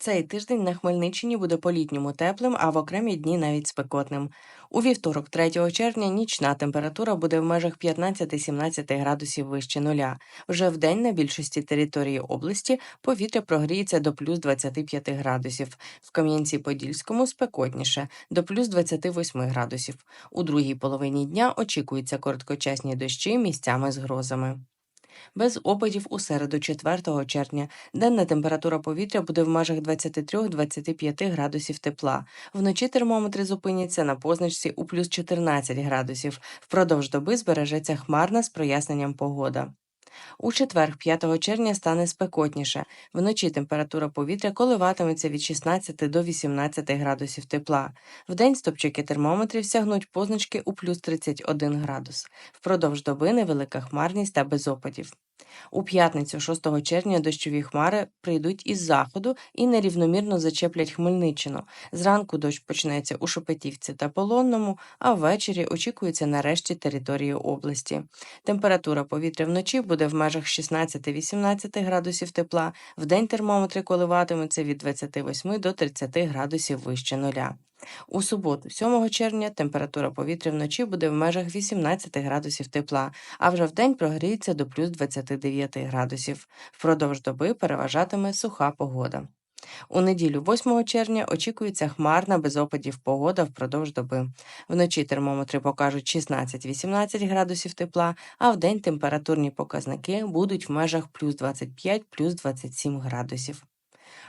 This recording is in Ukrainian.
Цей тиждень на Хмельниччині буде по-літньому теплим, а в окремі дні навіть спекотним. У вівторок, 3 червня, нічна температура буде в межах 15-17 градусів вище нуля. Вже вдень на більшості території області повітря прогріється до плюс 25 градусів. В Кам'янці-Подільському спекотніше до плюс 28 градусів. У другій половині дня очікуються короткочасні дощі місцями з грозами. Без опадів у середу 4 червня. Денна температура повітря буде в межах 23-25 градусів тепла. Вночі термометри зупиняться на позначці у плюс 14 градусів. Впродовж доби збережеться хмарна з проясненням погода. У четвер, 5 червня, стане спекотніше. Вночі температура повітря коливатиметься від 16 до 18 градусів тепла. Вдень стопчики термометрів сягнуть позначки у плюс 31 градус. Впродовж доби невелика хмарність та без опадів. У п'ятницю, 6 червня, дощові хмари прийдуть із заходу і нерівномірно зачеплять Хмельниччину. Зранку дощ почнеться у Шепетівці та Полонному, а ввечері очікується на решті території області. Температура повітря вночі буде в межах 16-18 градусів тепла, вдень термометри коливатимуться від 28 до 30 градусів вище нуля. У суботу, 7 червня, температура повітря вночі буде в межах 18 градусів тепла, а вже вдень прогріється до плюс 29 градусів. Впродовж доби переважатиме суха погода. У неділю, 8 червня, очікується хмарна без опадів погода впродовж доби. Вночі термометри покажуть 16-18 градусів тепла, а вдень температурні показники будуть в межах плюс 25 плюс 27 градусів.